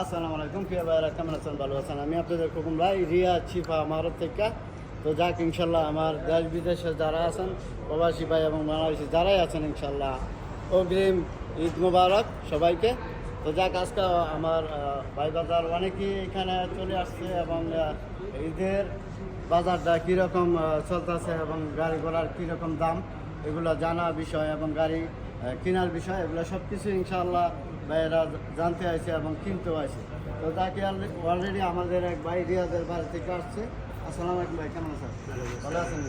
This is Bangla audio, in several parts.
আসসালামু আলাইকুম, প্রিয় ভাইরা কেমন আছেন? ভালো আছেন? আমি আপনাদের কুকুম ভাই, রিয়া চিফা মারত থেকে। তো যাক, ইনশাল্লাহ আমার দেশ বিদেশে যারা আছেন, প্রবাসী ভাই এবং বাংলাদেশি যারাই আছেন, ইনশাল্লাহ অগ্রিম ঈদ মুবারক সবাইকে। তো যাক, আজকে আমার ভাই বাজার অনেকেই এখানে চলে আসছে এবং ঈদের বাজারটা কীরকম চলতেছে এবং গাড়ি ঘোড়ার কীরকম দাম, এগুলো জানা বিষয় এবং গাড়ি কেনার বিষয়, এগুলো সব কিছু ইনশাআল্লাহ ভাইয়েরা জানতে আসে এবং কিনতেও আসে তো তাকে অলরেডি আমাদের এক ভাই রিয়াদের বাড়ি থেকে আসছে। আসসালামু আলাইকুম ভাই, কেমন আছেন? ভালো আছেন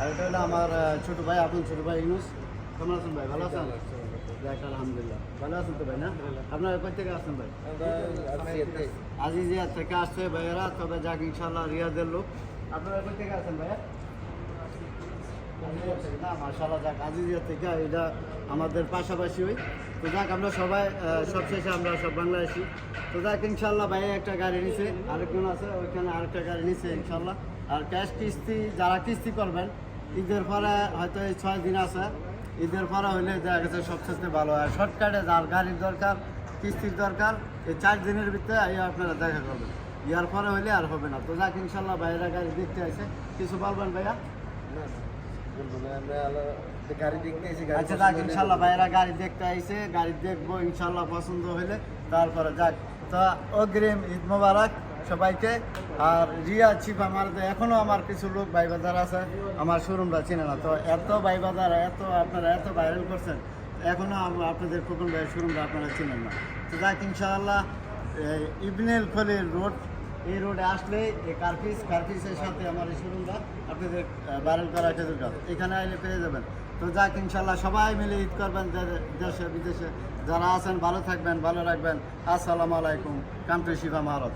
আর এটা হলো আমার ছোট ভাই, আপন ছোট ভাই ইউনুস। কেমন আছেন ভাই? ভালো আছেন? আলহামদুলিল্লাহ। ভালো আছেন তো ভাই, না? আপনারা কোথা থেকে আসছেন ভাই? আজিজিয়া থেকে আসছে ভাইয়েরা, তবে যাক ইনশাল্লাহ রিয়াদের লোক। আপনারা কোথা থেকে আসেন ভাইয়া? না আমাদের পাশাপাশি ওই তো যাক, আমরা সবাই সবশেষে আমরা সব বাংলাদেশি। তো যাক ইনশাল্লাহ ভাই একটা গাড়ি নিছে। আরেকজন আছে, ওইখানে আরেকটা গাড়ি নিছে ইনশাল্লাহ আর ক্যাশ কিস্তি, যারা কিস্তি করবেন, ঈদের পরে হয়তো এই ছয় দিন আছে। ঈদের পরে হইলে দেখা গেছে সবচেয়ে ভালো। হয় শর্টকাটে যার গাড়ির দরকার, কিস্তির দরকার, এই চার দিনের ভিতরে আপনারা দেখা করবেন। ইয়ার পরে হইলে আর হবে না। তো যাক ইনশাল্লাহ ভাইয়েরা গাড়ি দেখতে আছে কিছু বলবেন ভাইয়া? আচ্ছা যাক, ইনশাল্লাহ ভাইয়েরা গাড়ি দেখতে আইছে, গাড়ি দেখব, ইনশাল্লাহ পছন্দ হইলে। তারপরে যাক, তো অগ্রিম ঈদ মোবারক সবাইকে। আর রিয়া চিপ আমার তো এখনও আমার কিছু লোক ভাই বাজার আছে, আমার শোরুমটা চিনে না। তো এত ভাই বাজার এত আপনারা এত ভাইরাল করছেন, এখনও আম- আপনাদের ভাই শোরুমটা আপনারা চিনেন না। তো যাক ইনশাআল্লাহ এই ইবনেল খলিল রোড এই রোডে আসলে এই কার্পিস কার্পিসের সাথে আমার এই শোরুমটা আপনাদের ভাইরাল করা খেজুর গাছ এখানে আইলে পেয়ে যাবেন। তো যাক ইনশাল্লাহ সবাই মিলে ঈদ করবেন দেশে, বিদেশে। যারা আছেন, ভালো থাকবেন, ভালো রাখবেন। আসসালামু আলাইকুম কান্ট্রি শিবা ভারত